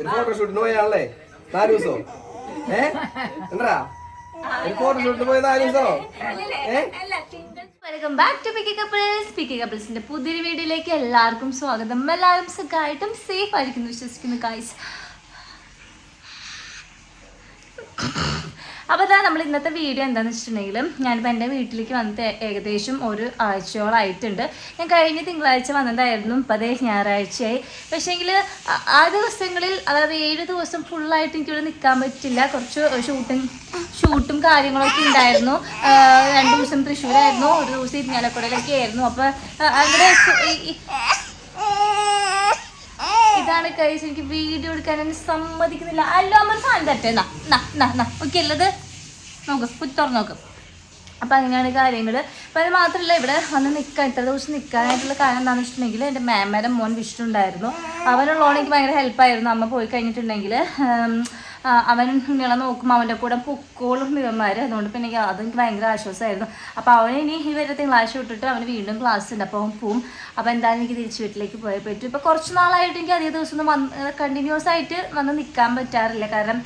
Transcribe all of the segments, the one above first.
ഒരു ഫോട്ടോഷൂട്ടിന് പോയാണല്ലേ നാല് ദിവസോ? ഏ? എന്താ ഒരു ഫോട്ടോഷൂട്ടിന് പോയ നാല് ദിവസോ? Welcome back to Picky Couples Picky കപ്പിൾസിന്റെ പുതിയൊരു വീഡിയോയിലേക്ക് എല്ലാവർക്കും സ്വാഗതം. എല്ലാവരും സുഖമായിട്ടും സേഫ് ആയിരിക്കുന്നു വിശ്വസിക്കുന്നു ഗൈസ് അപ്പോൾ അതാ നമ്മൾ ഇന്നത്തെ വീഡിയോ എന്താണെന്ന് വെച്ചിട്ടുണ്ടെങ്കിൽ ഞാനിപ്പോൾ എന്റെ വീട്ടിലേക്ക് വന്നിട്ട് ഏകദേശം ഒരു ആഴ്ചയോളായിട്ടുണ്ട്. ഞാൻ കഴിഞ്ഞ തിങ്കളാഴ്ച വന്നതായിരുന്നു. ഇപ്പോൾ അതേ ഞായറാഴ്ചയായി. പക്ഷേങ്കിൽ ആ ദിവസങ്ങളിൽ അതായത് ഏഴ് ദിവസം ഫുള്ളായിട്ട് എനിക്കിവിടെ നിൽക്കാൻ പറ്റില്ല. കുറച്ച് ഷൂട്ടിങ് ഷൂട്ടും കാര്യങ്ങളൊക്കെ ഉണ്ടായിരുന്നു. രണ്ടു രണ്ട് ദിവസം തൃശ്ശൂരായിരുന്നു. ഒരു ദിവസം ഇരിഞ്ഞാലക്കുടയിലൊക്കെ ആയിരുന്നു. അപ്പോൾ അങ്ങനെ ഈ- കൈസ് എനിക്ക് വീഡിയോ എടുക്കാൻ എന്നെ സമ്മതിക്കുന്നില്ല. അല്ലോ അമ്മ സാധനം തരട്ടെ എന്നാ നാ നാ നാ. ഓക്കെ അല്ലത് നോക്ക് കുത്തി തുറന്ന് നോക്ക്. അപ്പം അങ്ങനെയാണ് കാര്യങ്ങൾ അപ്പം അത് മാത്രമല്ല ഇവിടെ വന്ന് നിൽക്കാൻ ഇത്ര ദിവസം നിൽക്കാനായിട്ടുള്ള കാരണം എന്താണെന്ന് വെച്ചിട്ടുണ്ടെങ്കിൽ എന്റെ മാമേടെ മോൻ വിഷ്ണു ഉണ്ടായിരുന്നു. അവനുള്ളതുകൊണ്ട് എനിക്ക് ഭയങ്കര ഹെൽപ്പായിരുന്നു അമ്മ പോയി കഴിഞ്ഞിട്ടുണ്ടെങ്കിൽ അവൻ ഇങ്ങനെ നോക്കുമ്പോൾ അവന്റെ കൂടെ പൊക്കോളും ഇവന്മാർ അതുകൊണ്ട് പിന്നെ അതെനിക്ക് ഭയങ്കര ആശ്വാസമായിരുന്നു. അപ്പോൾ അവൻ ഇനി ഈ വരുന്ന തിങ്കളാഴ്ച വിട്ടിട്ട് അവന് വീണ്ടും ക്ലാസ് ഉണ്ട്. അപ്പോൾ അവൻ പോവും. അപ്പോൾ എന്തായാലും എനിക്ക് തിരിച്ച് വീട്ടിലേക്ക് പോയേ പറ്റും. ഇപ്പോൾ കുറച്ച് നാളായിട്ട് എനിക്ക് അധിക ദിവസമൊന്നും വന്ന് കണ്ടിന്യൂസ് ആയിട്ട് വന്ന് നിൽക്കാൻ പറ്റാറില്ല. കാരണം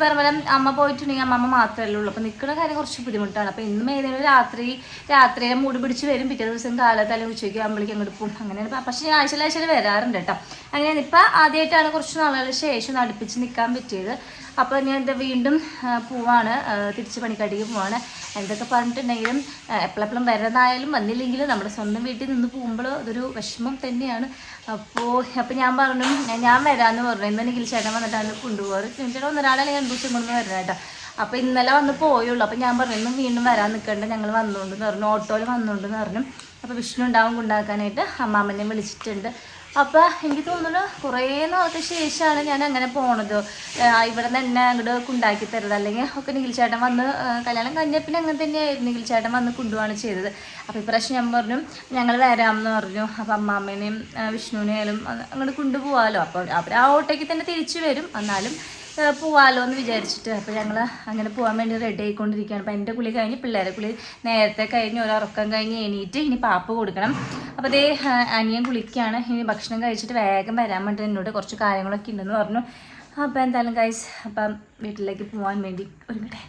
പറഞ്ഞ അമ്മ പോയിട്ടുണ്ടെങ്കിൽ അമ്മ മാത്രമല്ലേ ഉള്ളൂ. അപ്പോൾ നിൽക്കുന്ന കാര്യം കുറച്ച് ബുദ്ധിമുട്ടാണ്. അപ്പോൾ ഇന്നും ഏതെങ്കിലും രാത്രി രാത്രി മൂടി പിടിച്ച് വരും. പിറ്റേ ദിവസം കാലത്ത് അല്ലെങ്കിൽ ഉച്ചയ്ക്ക് ആകുമ്പോഴേക്കും അങ്ങോട്ട് പോകും അങ്ങനെയാണ് പക്ഷേ ഞാൻ ആഴ്ചയിൽ വരാറുണ്ട് കേട്ടോ. അങ്ങനെ ഇപ്പം ആദ്യമായിട്ടാണ് കുറച്ച് നാളുകൾ ശേഷം അടുപ്പിച്ച് നിൽക്കാൻ പറ്റിയത്. അപ്പോൾ ഞാൻ എന്താ വീണ്ടും പോവാണ് തിരിച്ച് പണിക്കടിക്ക് പോവാണ്. എന്തൊക്കെ പറഞ്ഞിട്ടുണ്ടെങ്കിലും എപ്പോഴെപ്പോഴും വരുന്നതായാലും വന്നില്ലെങ്കിലും നമ്മുടെ സ്വന്തം വീട്ടിൽ നിന്ന് പോകുമ്പോൾ അതൊരു വിഷമം തന്നെയാണ്. അപ്പോൾ അപ്പോൾ ഞാൻ പറഞ്ഞു ഞാൻ- വരാമെന്ന് പറഞ്ഞു. ഇന്ന് നിഖിൽ ചേട്ടൻ വന്നിട്ടാണ് കൊണ്ടുപോകാറ്. ചേട്ടൻ ഒന്നൊരാളെ ഞാൻ ദിവസം കൊണ്ട് വരണം കേട്ടോ അപ്പോൾ ഇന്നലെ വന്ന് പോയുള്ളൂ. അപ്പോൾ ഞാൻ പറഞ്ഞു ഇന്നും വീണ്ടും വരാൻ നിൽക്കണ്ട. ഞങ്ങൾ വന്നുകൊണ്ടെന്ന് പറഞ്ഞു. ഓട്ടോയിൽ വന്നുകൊണ്ടെന്ന് പറഞ്ഞു. അപ്പോൾ വിഷ്ണു ഉണ്ടാവും കൊണ്ടാക്കാനായിട്ട് അമ്മാമ്മനെ വിളിച്ചിട്ടുണ്ട്. അപ്പോൾ എനിക്ക് തോന്നുന്നു കുറേ നാൾക്ക് ശേഷമാണ് ഞാൻ അങ്ങനെ പോണത്. ഇവിടെ നിന്ന് എന്നെ അങ്ങോട്ട് കൊണ്ടാക്കി തരുന്നത് അല്ലെങ്കിൽ ഒക്കെ നിഖിൽ ചേട്ടൻ വന്ന് കല്യാണം കഴിഞ്ഞപ്പിന് അങ്ങനെ തന്നെയായിരുന്നു നിഖിൽ ചേട്ടൻ വന്ന് കൊണ്ടുപോവാണ് ചെയ്തത്. അപ്പോൾ ഇപ്രാവശ്യം ഞാൻ പറഞ്ഞു ഞങ്ങൾ വരാമെന്ന് പറഞ്ഞു. അപ്പോൾ അമ്മാമ്മേനെയും വിഷ്ണുവിനെയായാലും അങ്ങോട്ട് കൊണ്ടുപോകാമല്ലോ അപ്പോൾ അവർ ആ ഓട്ടോയ്ക്ക് തന്നെ തിരിച്ചു വരും. എന്നാലും പോവാലോ എന്ന് വിചാരിച്ചിട്ട്. അപ്പോൾ ഞങ്ങൾ അങ്ങനെ പോകാൻ വേണ്ടി റെഡി ആയിക്കൊണ്ടിരിക്കുകയാണ്. അപ്പോൾ എന്റെ കുളി കഴിഞ്ഞ് പിള്ളേരെ കുളി നേരത്തെ കഴിഞ്ഞ് ഒരു ഉറക്കം കഴിഞ്ഞ് എണീറ്റ് ഇനി പാപ്പ് കൊടുക്കണം. അപ്പോൾ അതേ അനിയൻ കുളിക്കുകയാണ് ഇനി ഭക്ഷണം കഴിച്ചിട്ട് വേഗം വരാൻ വേണ്ടി എന്നോട് കുറച്ച് കാര്യങ്ങളൊക്കെ ഉണ്ടെന്ന് പറഞ്ഞു. അപ്പോൾ എന്തായാലും കഴിച്ച് അപ്പം വീട്ടിലേക്ക് പോകാൻ വേണ്ടി ഒരുങ്ങട്ടെ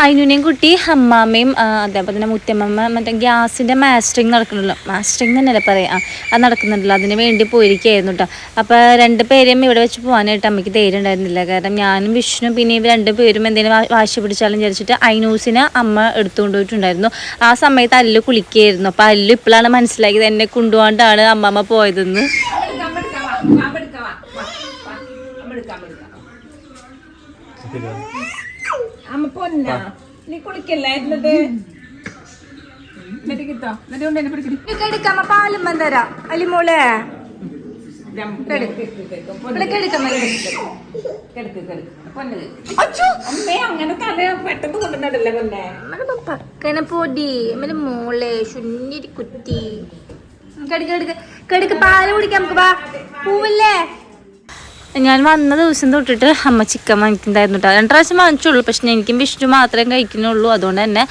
അതിനുനെയും കുട്ടി അമ്മാമ്മയും അതേപോലെ തന്നെ മുത്തമ്മമ്മ മറ്റേ ഗ്യാസിന്റെ മാസ്റ്ററിങ് നടക്കുന്നുണ്ടല്ലോ മാസ്റ്ററിങ് തന്നെയല്ലേ പറയാം? അത് നടക്കുന്നുണ്ടല്ലോ. അതിന് വേണ്ടി പോയിരിക്കുകയായിരുന്നു കേട്ടോ അപ്പോൾ രണ്ട് പേരെയും ഇവിടെ വെച്ച് പോകാനായിട്ട് അമ്മയ്ക്ക് ധൈര്യം ഉണ്ടായിരുന്നില്ല. കാരണം ഞാനും വിഷ്ണു പിന്നെ ഇവർ രണ്ട് പേരും എന്തെങ്കിലും വാശി പിടിച്ചാലും വിചാരിച്ചിട്ട് ഐനൂസിനെ അമ്മ എടുത്തുകൊണ്ട് പോയിട്ടുണ്ടായിരുന്നു ആ സമയത്ത് അല്ലു കുളിക്കുകയായിരുന്നു അപ്പോൾ അല്ലു ഇപ്പോഴാണ് മനസ്സിലാക്കിയത് എന്നെ കൊണ്ടുപോകാണ്ടാണ് അമ്മമ്മ പോയതെന്ന്. നീ കുളിക്കല്ലായിരുന്നത് എന്നിട്ട് കിട്ടോ? എന്നിട്ട് കൊണ്ട് എന്നെ പിടിക്കടി എടുക്കാമ പാലും തരാം. അലിമോളെ അമ്മേ പക്കനെ പൊടി മോളെ ശുന്നിരി കുത്തി. കെടുക്ക കെടുക്ക. കടുക്ക പാൽ കുടിക്കാം നമുക്ക് വാ. പൂവല്ലേ? ഞാൻ വന്ന ദിവസം തൊട്ടിട്ട് അമ്മ ചിക്കൻ വാങ്ങിക്കുന്നുണ്ടായിരുന്നു കേട്ടോ രണ്ട് പ്രാവശ്യം വാങ്ങിച്ചുള്ളൂ. പക്ഷെ എനിക്കും വിഷ്ണു മാത്രമേ കഴിക്കുന്നുള്ളൂ. അതുകൊണ്ട് തന്നെ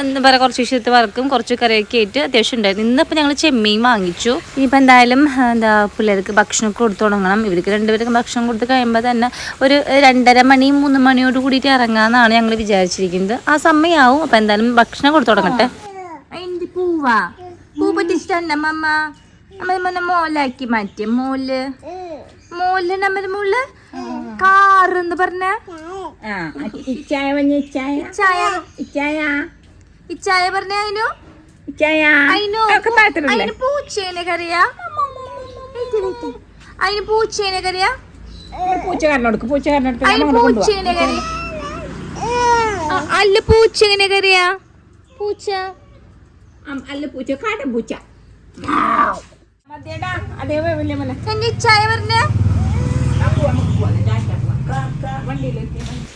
എന്താ പറയുക കുറച്ച് വിഷയത്തെ വറക്കും കുറച്ച് കറിയൊക്കെ ആയിട്ട് അത്യാവശ്യം ഉണ്ടായിരുന്നു. ഇന്നിപ്പോൾ ഞങ്ങൾ ചെമ്മീൻ വാങ്ങിച്ചു. ഇനിയിപ്പോൾ എന്തായാലും എന്താ പിള്ളേർക്ക് ഭക്ഷണം കൊടുത്തു തുടങ്ങണം. ഇവർക്ക് രണ്ടുപേർക്കും ഭക്ഷണം കൊടുത്ത് കഴിയുമ്പോൾ തന്നെ ഒരു രണ്ടര മണി മൂന്ന് മണിയോട് കൂടിയിട്ട് ഇറങ്ങാമെന്നാണ് ഞങ്ങൾ വിചാരിച്ചിരിക്കുന്നത്. ആ സമയമാവും അപ്പോൾ എന്തായാലും ഭക്ഷണം കൊടുത്തു തുടങ്ങട്ടെ. പൂവാ? പൂ പറ്റിച്ചിട്ടുണ്ട് അമ്മ അമ്മ മോലാക്കി മാറ്റിയ മോൽ. മോൽ നമ്മുടെ മോൾ കാറ് എന്ന് പറഞ്ഞ ഇച്ചായ വഞ്ഞ ഇച്ചായ. ഇച്ചായ. ഇച്ചായ. ഇച്ചായ പറഞ്ഞ അതിനു ഇച്ചായ. അതിനു അതിന് പൂച്ചേനെ കറിയാ? അതിന് പൂച്ചേനെ കറിയാ? പൂച്ചക്കാരനോടുക്ക് പൂച്ചക്കാരനോടുക്ക് അതിന് പൂച്ചേനെ കറി അല്ല പൂച്ച എങ്ങനെ കറിയാ? പൂച്ച. അല്ല പൂച്ച കാട്ടൻ പൂച്ച. അതേ വലിയ എന്റെ ഇച്ചായ പറഞ്ഞ?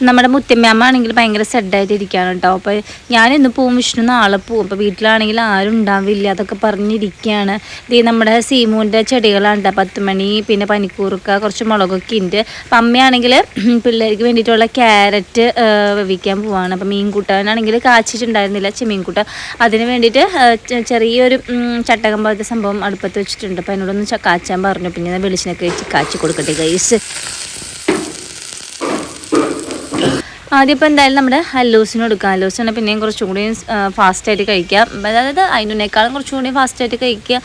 നമ്മുടെ മുത്തമ്മ ആണെങ്കിൽ ഭയങ്കര സെഡായിട്ട് ഇരിക്കുകയാണ് കേട്ടോ. അപ്പോൾ ഞാൻ ഇന്ന് പോവും വിഷ്ണു നാളെ പോവും. അപ്പോൾ വീട്ടിലാണെങ്കിൽ ആരും ഉണ്ടാവില്ല. അതൊക്കെ പറഞ്ഞിരിക്കുകയാണ്. ഇത് നമ്മുടെ സീമുവിന്റെ ചെടികളാണ് ട്ടോ. പത്ത് മണി പിന്നെ പനിക്കൂർക്ക കുറച്ച് മുളകൊക്കെ ഉണ്ട്. അപ്പം അമ്മയാണെങ്കിൽ പിള്ളേർക്ക് വേണ്ടിയിട്ടുള്ള ക്യാരറ്റ് വെവിക്കാൻ പോവാണ്. അപ്പം മീൻ കൂട്ടാനാണെങ്കിൽ കാച്ചിട്ടുണ്ടായിരുന്നില്ല ചെമ്മീൻ അതിന് വേണ്ടിയിട്ട് ചെറിയൊരു ചട്ടകം പോലത്തെ സംഭവം അടുപ്പത്ത് വെച്ചിട്ടുണ്ട്. അപ്പോൾ എന്നോടൊന്ന് കാച്ചാൻ പറഞ്ഞു. പിന്നെ വെളിച്ചിനൊക്കെ വെച്ച് കാച്ചി കൊടുക്കട്ടെ ഗൈസ് ആദ്യം ഇപ്പോൾ എന്തായാലും നമ്മുടെ ഹല്ലൂസിന് കൊടുക്കാം. ഹല്ലൂസിന് പിന്നെയും കുറച്ചും കൂടി ഫാസ്റ്റായിട്ട് കഴിക്കാം. അതായത് അതിനേക്കാളും കുറച്ചുകൂടി ഫാസ്റ്റായിട്ട് കഴിക്കുക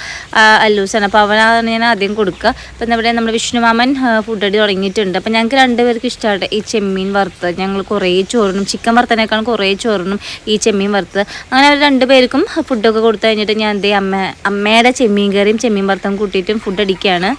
ഹല്ലൂസാണ് അപ്പോൾ അവനാണ് ഞാൻ ആദ്യം കൊടുക്കുക. അപ്പം ഇവിടെ നമ്മുടെ വിഷ്ണുമാമൻ ഫുഡ് അടി തുടങ്ങിയിട്ടുണ്ട്. അപ്പം ഞങ്ങൾക്ക് രണ്ടുപേർക്ക് ഇഷ്ടമാണ് ഈ ചെമ്മീൻ വറുത്തത് ഞങ്ങൾ കുറേ ചോറിനും ചിക്കൻ വറുത്തതിനേക്കാളും കുറേ ചോറിനും ഈ ചെമ്മീൻ വറുത്തത്. അങ്ങനെ അവർ രണ്ടുപേർക്കും ഫുഡൊക്കെ കൊടുത്തു കഴിഞ്ഞിട്ട് ഞാൻ എന്തേ അമ്മ അമ്മയുടെ ചെമ്മീൻ കറിയും ചെമ്മീൻ വറുത്തും കൂട്ടിയിട്ടും ഫുഡ് അടിക്കുകയാണ്.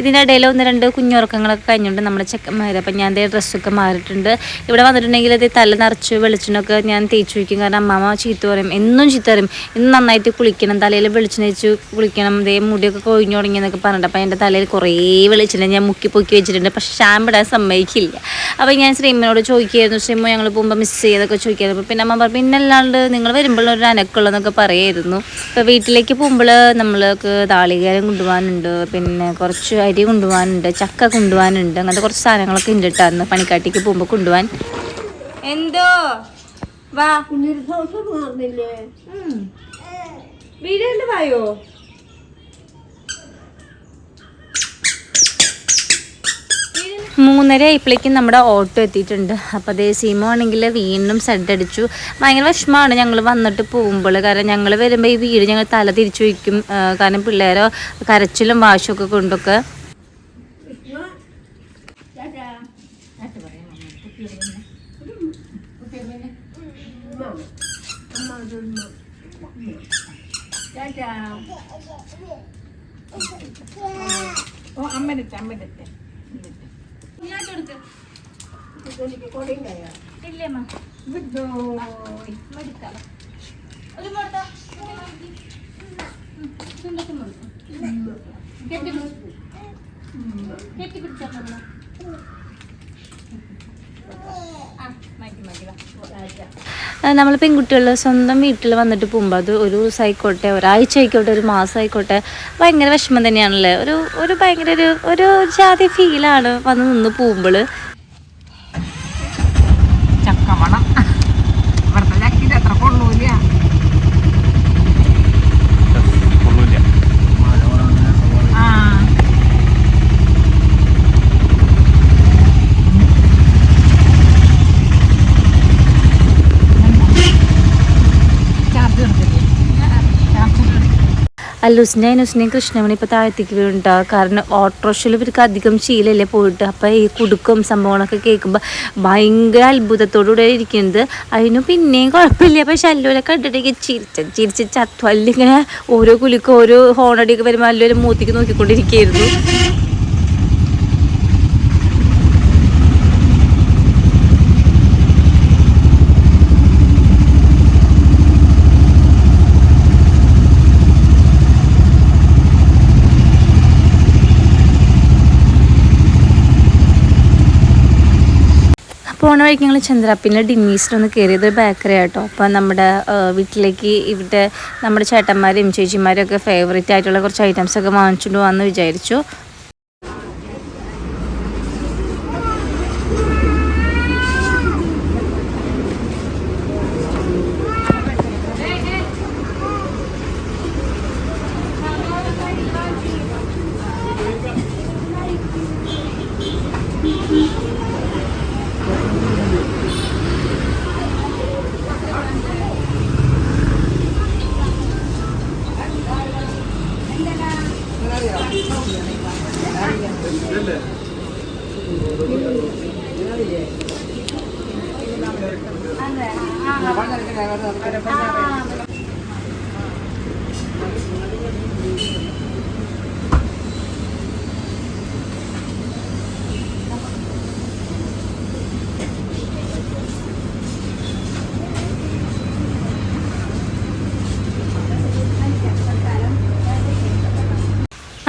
ഇതിന്റെ ഇടയിൽ ഒന്ന് രണ്ട് കുഞ്ഞുറക്കങ്ങളൊക്കെ കഴിഞ്ഞുകൊണ്ട് നമ്മുടെ ചെക്കന്മാർ അപ്പം ഞാൻ ദേ ഡ്രസ്സൊക്കെ മാറിയിട്ടുണ്ട്. ഇവിടെ വന്നിട്ടുണ്ടെങ്കിൽ അത് തല നിറച്ച് വെളിച്ചെണ്ണൊക്കെ ഞാൻ തേച്ച് വയ്ക്കും കാരണം അമ്മാമ ചീത്ത പറയും. എന്നും ചീത്ത പറയും. ഇന്ന് നന്നായിട്ട് കുളിക്കണം. തലയിൽ വെളിച്ചെണ്ണ വെച്ച് കുളിക്കണം. ദേ മുടിയൊക്കെ കൊഴിഞ്ഞു തുടങ്ങിയെന്നൊക്കെ പറഞ്ഞിട്ട് അപ്പം എന്റെ തലയിൽ കുറേ വെളിച്ചെണ്ണ ഞാൻ മുക്കി പൊക്കി വെച്ചിട്ടുണ്ട്. പക്ഷെ ഷാമ്പിടാൻ സമ്മതിക്കില്ല. അപ്പോൾ ഞാൻ ശ്രീമ്മനോട് ചോദിക്കുകയായിരുന്നു. ശ്രീമോ ഞങ്ങൾ പോകുമ്പോൾ മിസ് ചെയ്തൊക്കെ ചോദിക്കായിരുന്നു പിന്നെ അമ്മ പറഞ്ഞു പിന്നെ അല്ലാണ്ട് നിങ്ങൾ വരുമ്പോൾ ഒരു അനക്കുള്ളതെന്നൊക്കെ പറയായിരുന്നു. ഇപ്പോൾ വീട്ടിലേക്ക് പോകുമ്പോൾ നമ്മൾക്ക് താളികാരം കൊണ്ടുപോകാനുണ്ട്. പിന്നെ കുറച്ച് അരി കൊണ്ടുപോകാനുണ്ട് ചക്ക കൊണ്ടുപോകാനുണ്ട് അങ്ങനത്തെ കുറച്ച് സാധനങ്ങളൊക്കെ ഉണ്ട് കേട്ടോ അന്ന് പണിക്കാട്ടിക്ക് പോകുമ്പോൾ കൊണ്ടുപോകാൻ. എന്തോ? വായോ മൂന്നര ആയപ്പോഴേക്കും നമ്മുടെ ഓട്ടോ എത്തിയിട്ടുണ്ട്. അപ്പോൾ അതേ സീമോ ആണെങ്കിൽ വീണ്ടും അടിച്ചു. ഭയങ്കര വിഷമമാണ് ഞങ്ങൾ വന്നിട്ട് പോകുമ്പോൾ കാരണം ഞങ്ങൾ വരുമ്പോൾ ഈ വീട് ഞങ്ങൾ തല തിരിച്ചു വയ്ക്കും. കാരണം പിള്ളേരോ കരച്ചിലും വാശും ഒക്കെ കൊണ്ടൊക്കെ ഓ അമ്മടുത്ത് അമ്മടുത്ത് നമ്മൾ പെൺകുട്ടികൾ സ്വന്തം വീട്ടിൽ വന്നിട്ട് പോകുമ്പോൾ അത് ഒരു ദിവസമായിക്കോട്ടെ ഒരാഴ്ച ആയിക്കോട്ടെ ഒരു മാസം ആയിക്കോട്ടെ ഭയങ്കര വിഷമം തന്നെയാണല്ലേ? ഒരു ഒരു ഭയങ്കര ഒരു ഒരു ജാതി ഫീലാണ് വന്ന് നിന്ന് പോകുമ്പോൾ ചക്ക മണം ഇവിടുത്തെ ചക്കിന് എത്ര കൊള്ളൂല ആ ചാർജ് എടുത്തില്ലേ ചാർജ് അല്ലൂസിന്റെ അനൂസിനെയും കൃഷ്ണമണി ഇപ്പോൾ താഴത്തേക്ക് വീണുണ്ടാവും കാരണം ഓട്ടോറിക്ഷയിൽ ഇവർക്ക് അധികം ശീലമല്ലേ പോയിട്ട്. അപ്പോൾ ഈ കുടുക്കും സംഭവങ്ങളൊക്കെ കേൾക്കുമ്പോൾ ഭയങ്കര അത്ഭുതത്തോടുകൂടെ ഇരിക്കുന്നത്. അതിന് പിന്നെയും കുഴപ്പമില്ല. പക്ഷെ അല്ലൂരെ കണ്ടിട്ടേക്ക് ചിരിച്ച ചിരിച്ച് ചത്തു. അല്ലിങ്ങനെ ഓരോ കുലിക്കും ഓരോ ഹോണടിയൊക്കെ വരുമ്പോൾ അല്ലൂരെ മൂത്തിക്ക് നോക്കിക്കൊണ്ടിരിക്കുകയായിരുന്നു. പോണ വഴിക്ക് ഞങ്ങൾ ചന്ദ്രാപ്പിന്റെ ഡിമ്മീസിലൊന്ന് കയറിയത് ബേക്കറി ആട്ടോ. അപ്പം നമ്മുടെ വീട്ടിലേക്ക് ഇവിടെ നമ്മുടെ ചേട്ടന്മാരും ചേച്ചിമാരും ഒക്കെ ഫേവറേറ്റ് ആയിട്ടുള്ള കുറച്ച് ഐറ്റംസ് ഒക്കെ വാങ്ങിച്ചുകൊണ്ട് പോകാമെന്ന് വിചാരിച്ചു.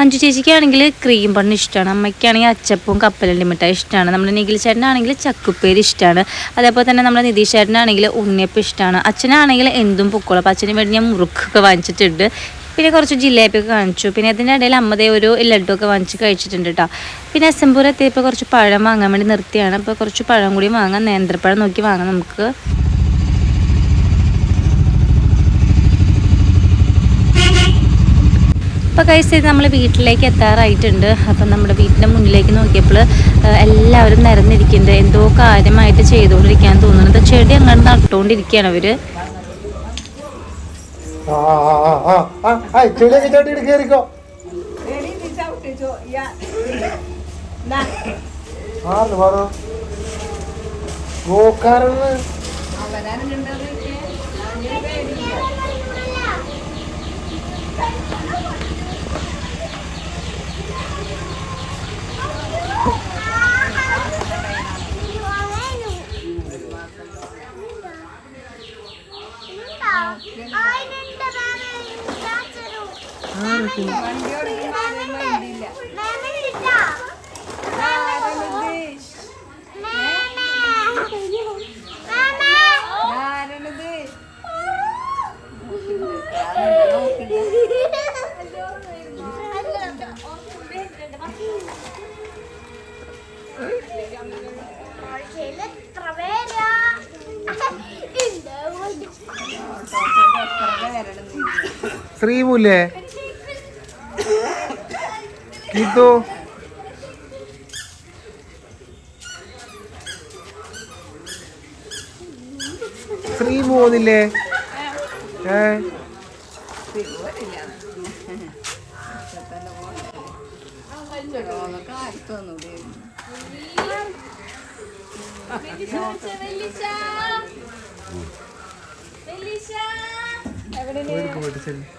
അഞ്ചു ചേച്ചിക്കാണെങ്കിൽ ക്രീം ബണ്ണ് ഇഷ്ടമാണ് അമ്മയ്ക്കാണെങ്കിൽ അച്ചപ്പും കപ്പലണ്ടി മിഠായി ഇഷ്ടമാണ് നമ്മുടെ നിഖിൽ ചേട്ടനാണെങ്കിൽ ചക്കുപ്പേര് ഇഷ്ടമാണ് അതേപോലെ തന്നെ നമ്മുടെ നിതീഷ് ചേട്ടനാണെങ്കിൽ ഉണ്ണിയപ്പം ഇഷ്ടമാണ് അച്ഛനാണെങ്കിൽ എന്തും പൊക്കോളും. അപ്പോൾ അച്ഛന് വേണ്ടി ഞാൻ മുറുക്കൊക്കെ വാങ്ങിച്ചിട്ടുണ്ട്. പിന്നെ കുറച്ച് ജിലേബിയൊക്കെ കാണിച്ചു. പിന്നെ അതിന്റെ ഇടയിൽ അമ്മതേ ഒരു ലഡുവൊക്കെ വാങ്ങിച്ച് കഴിച്ചിട്ടുണ്ട് കേട്ടോ പിന്നെ അസംപൂർ എത്തിയപ്പോൾ കുറച്ച് പഴം വാങ്ങാൻ വേണ്ടി നിർത്തിയാണ്. അപ്പോൾ കുറച്ച് പഴം കൂടി വാങ്ങാം. നേന്ത്രപ്പഴം നോക്കി വാങ്ങാം നമുക്ക്. അപ്പോൾ കഴിച്ച് നമ്മൾ വീട്ടിലേക്ക് എത്താറായിട്ടുണ്ട്. അപ്പം നമ്മുടെ വീട്ടിന്റെ മുന്നിലേക്ക് നോക്കിയപ്പോൾ എല്ലാവരും നിരന്നിരിക്കുന്നുണ്ട്. എന്തോ കാര്യമായിട്ട് ചെയ്തുകൊണ്ടിരിക്കാൻ തോന്നുന്നത് ചെടി അങ്ങനെ നട്ടുകൊണ്ടിരിക്കുകയാണ് അവർ ആ ആ ശ്രീമുല്ലേ ഗീതു ശ്രീ പോകുന്നില്ലേ? ഏ? പോയിട്ട് പോയിട്ട്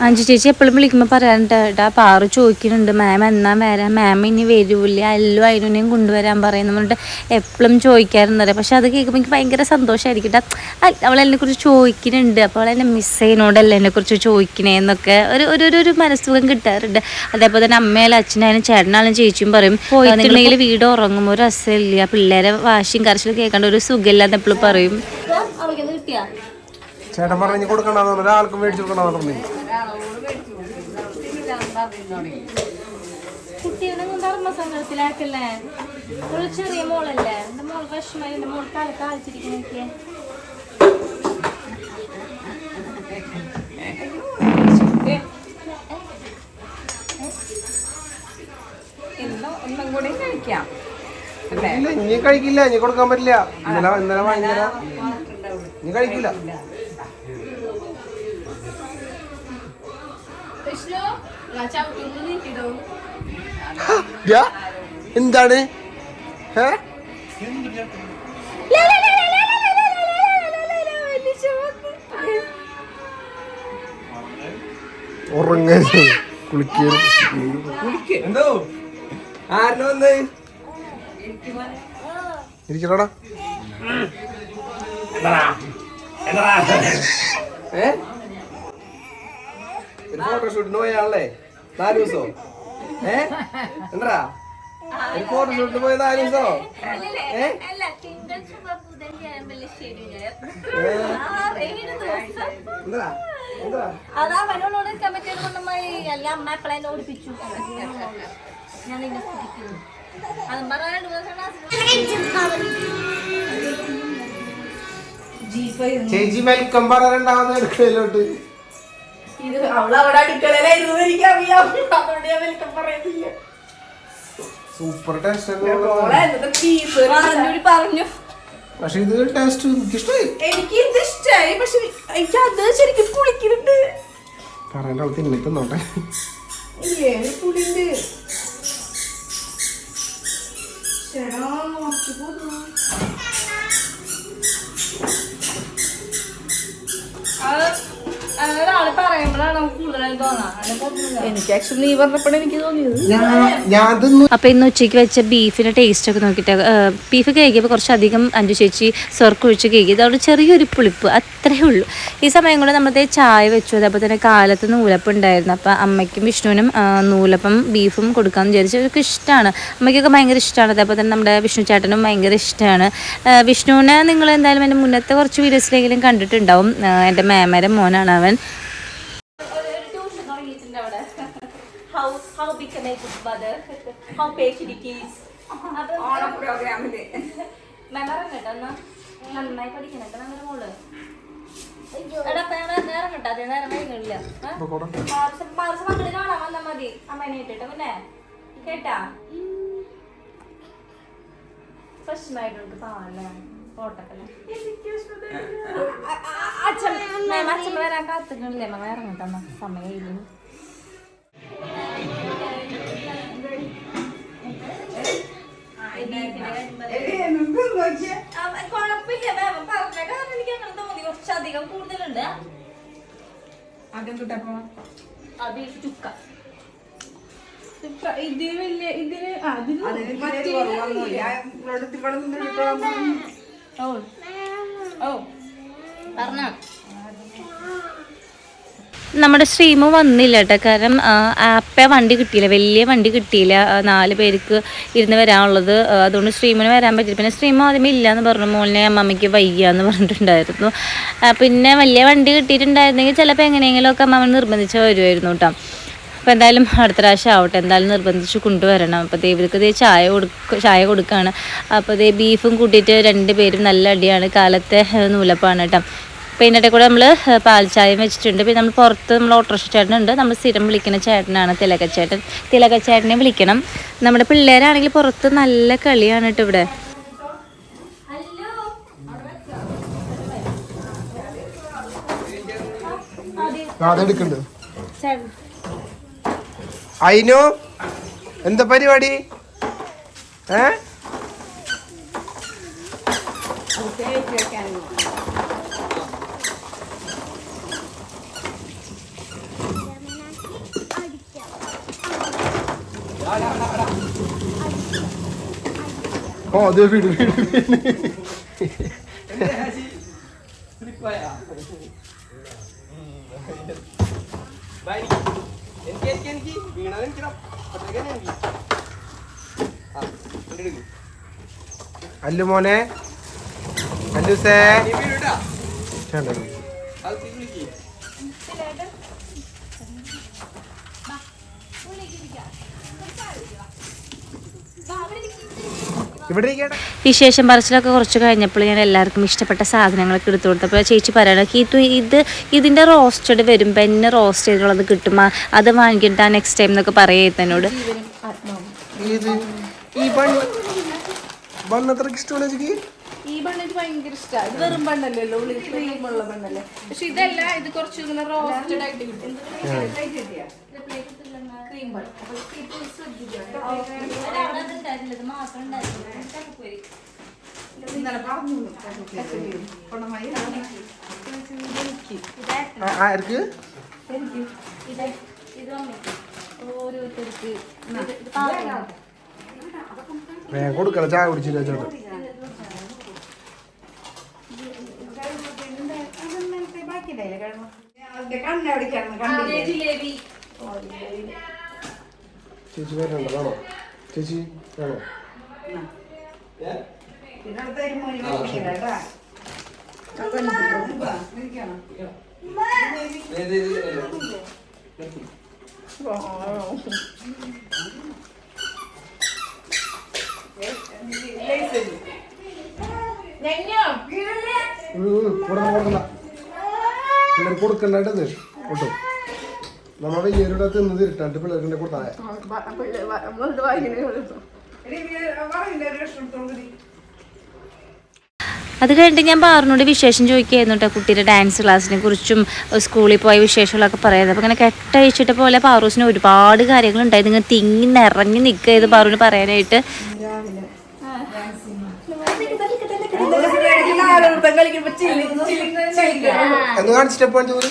അഞ്ചു ചേച്ചി എപ്പോഴും വിളിക്കുമ്പോൾ പറയാനുണ്ട് ഏട്ടാ പാറു ചോദിക്കുന്നുണ്ട് മാം എന്നാ വരാം? മാം ഇനി വരൂല്ല എല്ലാം അതിനെയും കൊണ്ടുവരാൻ പറയുന്നു പറഞ്ഞിട്ട് എപ്പോഴും ചോദിക്കാറുണ്ട്. പക്ഷെ അത് കേൾക്കുമ്പോൾ എനിക്ക് ഭയങ്കര സന്തോഷമായിരിക്കും ട്ടാ. അ- അവൾ എന്നെ കുറിച്ച് ചോദിക്കുന്നുണ്ട് അപ്പോൾ അവളെന്നെ മിസ് ചെയ്യുന്നോണ്ടല്ലേ എന്നെ കുറിച്ച് ചോദിക്കണേന്നൊക്കെ ഒരു ഒരു ഒരു- ഒരു മനസ്സുഖം കിട്ടാറുണ്ട്. അതേപോലെ തന്നെ അമ്മയാലും അച്ഛനായാലും ചേട്ടനായാലും ചേച്ചിയും പറയും പോയിട്ടുണ്ടെങ്കിൽ വീട് ഉറങ്ങുമ്പോൾ ഒരു രസമില്ല പിള്ളേരെ വാശിയും കരച്ചിലും കേൾക്കേണ്ട ഒരു സുഖമില്ലാന്ന് എപ്പോഴും പറയും. കിട്ടിയാ? ചേട്ടൻ പറഞ്ഞു കൊടുക്കണ്ടെന്ന് പറഞ്ഞു ഒരാൾക്കും മേടിച്ചു കൊടുക്കണമെന്ന് പറഞ്ഞു. കുട്ടികളെ ധർമ്മസംഘത്തിലാക്കല്ലേ ഒരു ചെറിയ മോളല്ലേ? എന്റെ മോൾ വിഷമായി എന്റെ മോൾ തല കാണിച്ചിരിക്കുന്നൊക്കെ ഇന്ന് ഒന്നും കൂടി കഴിക്കാം. അല്ലേ ഇല്ല ഇനി കഴിക്കില്ല ഇനി കൊടുക്കാൻ പറ്റില്ല. ഇന്നലെ ഇന്നലെ ഇനി കഴിക്കില്ല എന്താണ് കുളിക്കാൻ എന്തോ ആരിന് വന്ന് ഇരിക്കണോടാ ഏ ഒരു ഫോട്ടോഷൂട്ടിന് പോയാണല്ലേ നാല് ദിവസോ? ഏ? എന്താ ഒരു ഫോട്ടോഷൂട്ടിന് പോയ നാല് ദിവസോ? ഏ? എന്താ എന്താ അതാ അമ്മ പ്ലാൻ ഓടിപ്പിച്ചു? ഞാൻ നിന്നെ അതും ചേച്ചി വെൽക്കം പറഞ്ഞിട്ടുണ്ടാവുന്ന അടുക്കളയിലോട്ട് ഇത് അവൾ അവിടെ അടുക്കളയിലായിരുന്നു എനിക്കറിയാം അതുകൊണ്ട് ഞാൻ വെൽക്കം പറയുന്നില്ല. സൂപ്പർ ടേസ്റ്റ് പറഞ്ഞു. പക്ഷെ ഇത് ടേസ്റ്റ് എനിക്കിഷ്ടമായി എനിക്ക് ഇത് ഇഷ്ടായി പക്ഷെ എനിക്ക് അത് ശരിക്കും പുളിക്കുന്നുണ്ട്. പറയണ്ട അവൾ തിന്നി തിന്നോട്ടെ. ഇല്ലേ പുളിണ്ട് ചേടാ നോക്കി പോന്നു. അത് എനിക്ക് ആക്ച്വലി നീ പറഞ്ഞപ്പോഴാണ് എനിക്ക് തോന്നിയത്. തിന്നു ഇന്ന് ഉച്ചയ്ക്ക് വെച്ച ബീഫിന്റെ ടേസ്റ്റ് ഒക്കെ നോക്കിട്ട് ബീഫ് കേക്കിയപ്പോൾ കുറച്ചധികം അഞ്ചു ചേച്ചി സ്വർക്ക ഒഴിച്ച് കേക്ക് അതുകൊണ്ട് ചെറിയൊരു പുളിപ്പ് അത്രേ ഉള്ളൂ. ഈ സമയം കൊണ്ട് നമ്മളത്തെ ചായ വെച്ചു. അതേപോലെ തന്നെ കാലത്ത് നൂലപ്പം ഉണ്ടായിരുന്നു. അപ്പൊ അമ്മയ്ക്കും വിഷ്ണുവിനും നൂലപ്പം ബീഫും കൊടുക്കാന്ന് വിചാരിച്ചു. അവർക്ക് ഇഷ്ടമാണ് അമ്മയ്ക്കൊക്കെ ഭയങ്കര ഇഷ്ടമാണ് അതേപോലെ തന്നെ നമ്മുടെ വിഷ്ണു ചേട്ടനും ഭയങ്കര ഇഷ്ടമാണ് വിഷ്ണുവിനെ നിങ്ങൾ എന്തായാലും എന്റെ മുന്നത്തെ കുറച്ച് വീഡിയോസിലെങ്കിലും കണ്ടിട്ടുണ്ടാവും. എന്റെ എന്റെ മേമയുടെ മോനാണ് അവൻ. നന്നായി പഠിക്കണം നമ്മുടെ മോൾ. കേട്ടാ പ്രശ്നമായിട്ടുണ്ട് ഫോട്ടോക്കല്ലേ അച്ഛൻ മേമ അച്ഛൻ വരാൻ കാത്തുക്കണില്ലേ? മേമ ഇറങ്ങട്ടെ സമയമില്ല. കുഴപ്പമില്ല മേമ പറഞ്ഞ കാരണം എനിക്ക് അങ്ങനെ തോന്നി കുറച്ചധികം കൂടുതലുണ്ട്. ആദ്യം തൊട്ടപ്പോ അത് ചുക്ക. ഇത് വലിയ ഇതിന് അതിന് ഓ. ഓ. നമ്മുടെ സ്ട്രീം വന്നില്ല കേട്ടോ. കാരണം ആപ്പേ വണ്ടി കിട്ടിയില്ല. വലിയ വണ്ടി കിട്ടിയില്ല. നാല് പേർക്ക് ഇരുന്ന് വരാനുള്ളത്. അതുകൊണ്ട് സ്ട്രീമിന് വരാൻ പറ്റില്ല. പിന്നെ സ്ട്രീം ആദ്യമേ ഇല്ല എന്ന് പറഞ്ഞു. മോളിനെ അമ്മമ്മയ്ക്ക് വയ്യ എന്ന് പറഞ്ഞിട്ടുണ്ടായിരുന്നു. പിന്നെ വലിയ വണ്ടി കിട്ടിയിട്ടുണ്ടായിരുന്നെങ്കിൽ ചിലപ്പോൾ എങ്ങനെയെങ്കിലുമൊക്കെ അമ്മ നിർബന്ധിച്ച് വരുമായിരുന്നു കേട്ടോ. അപ്പോൾ എന്തായാലും അടുത്ത പ്രാവശ്യം ആവട്ടെ. എന്തായാലും നിർബന്ധിച്ച് കൊണ്ടുവരണം. അപ്പോൾ ദേവിക്ക് ദേ ചായ കൊടുക്ക ചായ കൊടുക്കുകയാണ് അപ്പോൾ ദേ ബീഫും കൂട്ടിയിട്ട് രണ്ട് പേരും നല്ല അടിയാണ്. കാലത്തെ നൂലപ്പാണ് കേട്ടോ. അപ്പോൾ ഇതിന്റെ കൂടെ നമ്മൾ പാൽ ചായയും വെച്ചിട്ടുണ്ട്. പിന്നെ നമ്മൾ പുറത്ത് നമ്മൾ ഓട്ടോറിക്ഷ ചേട്ടനുണ്ട്. നമ്മൾ സ്ഥിരം വിളിക്കുന്ന ചേട്ടനാണ് തിലകച്ചേട്ടൻ തിലകച്ചേട്ടനെ വിളിക്കണം. നമ്മുടെ പിള്ളേരാണെങ്കിൽ പുറത്ത് നല്ല കളിയാണ് കേട്ടോ ഇവിടെ. അതെടുക്കണ്ട് അയിനോ എന്താ പരിപാടി? ഏ? ഓ അതെ വീട് വീട് വീട് എനിക്ക് എനിക്ക് എനിക്ക് വീണത് എനിക്കണം അല്ലു മോനെ അല്ലു സേ ചേട്ടാ ഇവിടെ ഇരിക്കട്ടെ വിശേഷം പറച്ചിലൊക്കെ കുറച്ച് കഴിഞ്ഞപ്പോൾ ഞാൻ എല്ലാവർക്കും ഇഷ്ടപ്പെട്ട സാധനങ്ങളൊക്കെ എടുത്തു കൊടുത്തപ്പോൾ ചേച്ചി പറയണ കീത്തു ഇത് ഇതിന്റെ റോസ്റ്റഡ് വരുമ്പോൾ എന്നെ റോസ്റ്റ് ചെയ്തുള്ളത് കിട്ടുമ്പോൾ അത് വാങ്ങിക്കിട്ടാ നെക്സ്റ്റ് ടൈം എന്നൊക്കെ പറയേ എന്നോട്. ഇത് ഈ ബൺ ബൺ അത്രയ്ക്ക് ഇഷ്ടമല്ല ഈ ബണ്ണ് എനിക്ക് ഭയങ്കര ഇഷ്ടമാണ് ഇത് വെറും ബണ്ണല്ലല്ലോ ഉള്ളിൽ ക്രീമുള്ള ബണ്ണല്ലേ. പക്ഷെ ഇതല്ല ഇത് കുറച്ച് ഇങ്ങനെ റോസ്റ്റഡ് ആയിട്ട് കിട്ടും. ക്രീം ബൺ അപ്പൊ ഓരോരുത്തർക്ക് വേഗം കൊടുക്കല ചായ കുടിച്ചില്ല ചേട്ടാ ജിലേബി ചേച്ചി വരണ്ട വേണോ? ചേച്ചി വേണോ കൊടുക്കണ്ട കൊടുക്കണ്ടത് നമ്മ വലിയൊരു തിന്ന് തിരിട്ടാണ്ട് കൂടെ കൊടുത്താൽ അത് കഴിഞ്ഞിട്ട് ഞാൻ പാറിനോട് വിശേഷം ചോദിക്കുകയായിരുന്നു കേട്ടോ കുട്ടിയുടെ ഡാൻസ് ക്ലാസ്സിനെ കുറിച്ചും സ്കൂളിൽ പോയ വിശേഷങ്ങളൊക്കെ പറയുന്നത് അപ്പോൾ ഇങ്ങനെ കെട്ടഴിച്ചിട്ട് പോലെ പാറൂസിന് ഒരുപാട് കാര്യങ്ങളുണ്ടായിരുന്നു ഇങ്ങനെ തിങ്ങി നിറഞ്ഞു നിൽക്കുക ഇത് പാറുവിന് പറയാനായിട്ട് ചോറ്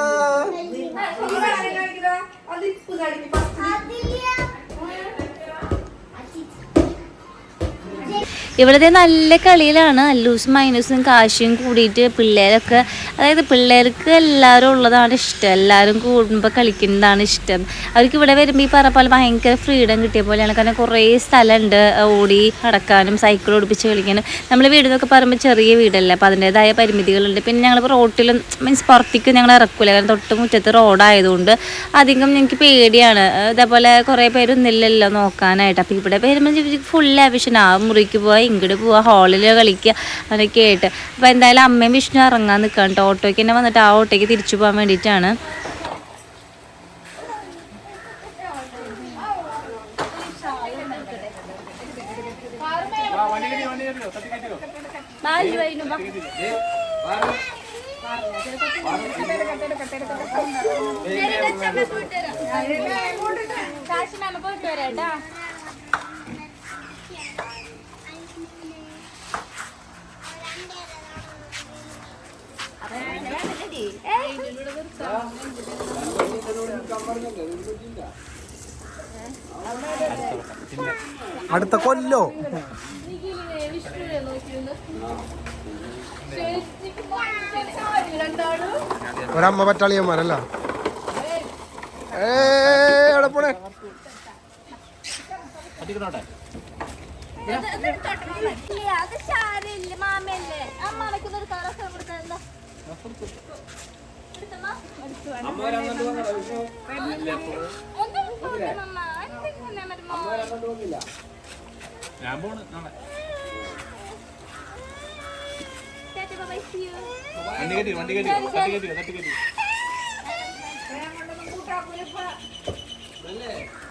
ഇവിടുത്തെ നല്ല കളിയിലാണ്. അല്ലൂസും മൈനസും കാശിയും കൂടിയിട്ട് പിള്ളേരൊക്കെ അതായത് പിള്ളേർക്ക് എല്ലാവരും ഉള്ളതാണ് ഇഷ്ടം. എല്ലാവരും കൂടുമ്പോൾ കളിക്കുന്നതാണ് ഇഷ്ടം. അവർക്ക് ഇവിടെ വരുമ്പോൾ ഈ പറഞ്ഞ പോലെ ഭയങ്കര ഫ്രീഡം കിട്ടിയ പോലെയാണ്. കാരണം കുറേ സ്ഥലമുണ്ട് ഓടി നടക്കാനും സൈക്കിൾ ഓടിപ്പിച്ച് കളിക്കാനും. നമ്മൾ വീട് എന്നൊക്കെ പറയുമ്പോൾ ചെറിയ വീടല്ലേ. അപ്പോൾ അതിന്റെതായ പരിമിതികളുണ്ട്. പിന്നെ ഞങ്ങൾ റോട്ടിലും മീൻസ് പുറത്തേക്ക് ഞങ്ങൾ ഇറക്കില്ല കാരണം തൊട്ട് മുറ്റത്ത് റോഡായതുകൊണ്ട് അധികം ഞങ്ങൾക്ക് പേടിയാണ്. ഇതേപോലെ കുറേ പേരൊന്നില്ലല്ലോ നോക്കാനായിട്ട്. അപ്പോൾ ഇവിടെ വരുമ്പോൾ ഫുൾ ആവശ്യം ആ മുറിക്ക് പോവാ ഇങ്ങോട്ട് പോവാ ഹാളിൽ കളിക്കുക അങ്ങനെയൊക്കെ ആയിട്ട്. അപ്പോൾ എന്തായാലും അമ്മയും വിഷ്ണു ഇറങ്ങാൻ നിൽക്കാം കേട്ടോ ഓട്ടോയ്ക്ക് തന്നെ വന്നിട്ട് ആ ഓട്ടോയ്ക്ക് തിരിച്ചു പോകാൻ വേണ്ടിയിട്ടാണ്. അടുത്ത കൊല്ലോ ഒരമ്മ പറ്റാളിയന്മാരല്ല ഏ എവിടെ പോണേ അത് ശാരില്ല മാമയല്ലേ അമ്മ കൊടുക്കാൻ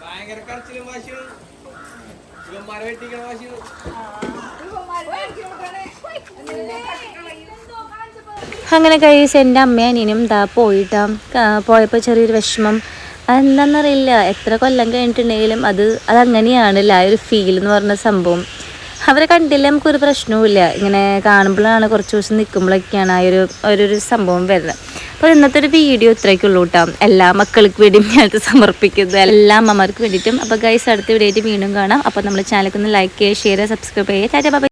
ഭയങ്കര കരച്ചിലും വാശിയും ഇവന്മാരെ വെട്ടിക്കണ വാശിയും അങ്ങനെ കഴിച്ച് എന്റെ അമ്മയും അനിയനും ദാ പോയിട്ടാ. പോയപ്പോൾ ചെറിയൊരു വിഷമം. അതെന്താണെന്നറിയില്ല എത്ര കൊല്ലം കഴിഞ്ഞിട്ടുണ്ടെങ്കിലും അത് അതങ്ങനെയാണല്ലോ ആ ഒരു ഫീൽ എന്ന് പറഞ്ഞ സംഭവം. അവരെ കണ്ടില്ല നമുക്കൊരു പ്രശ്നവുമില്ല. ഇങ്ങനെ കാണുമ്പോഴാണ് കുറച്ച് ദിവസം നിൽക്കുമ്പോഴൊക്കെയാണ് ആ ഒരു ഒരു സംഭവം വരുന്നത്. അപ്പോൾ ഇന്നത്തെ ഒരു വീഡിയോ ഇത്രയ്ക്കുള്ളൂ കേട്ടോ എല്ലാ മക്കൾക്ക് വേണ്ടിയും ഞാനത് സമർപ്പിക്കുന്നത്. എല്ലാ അമ്മമാർക്ക് വേണ്ടിയിട്ടും. അപ്പോൾ ഗൈസ് അടുത്ത വീഡിയോ വീണ്ടും കാണാം. അപ്പോൾ നമ്മുടെ ചാനലൊക്കെ ഒന്ന് ലൈക്ക് ചെയ്യുക ഷെയർ ചെയ്യുക സബ്സ്ക്രൈബ് ചെയ്യുക.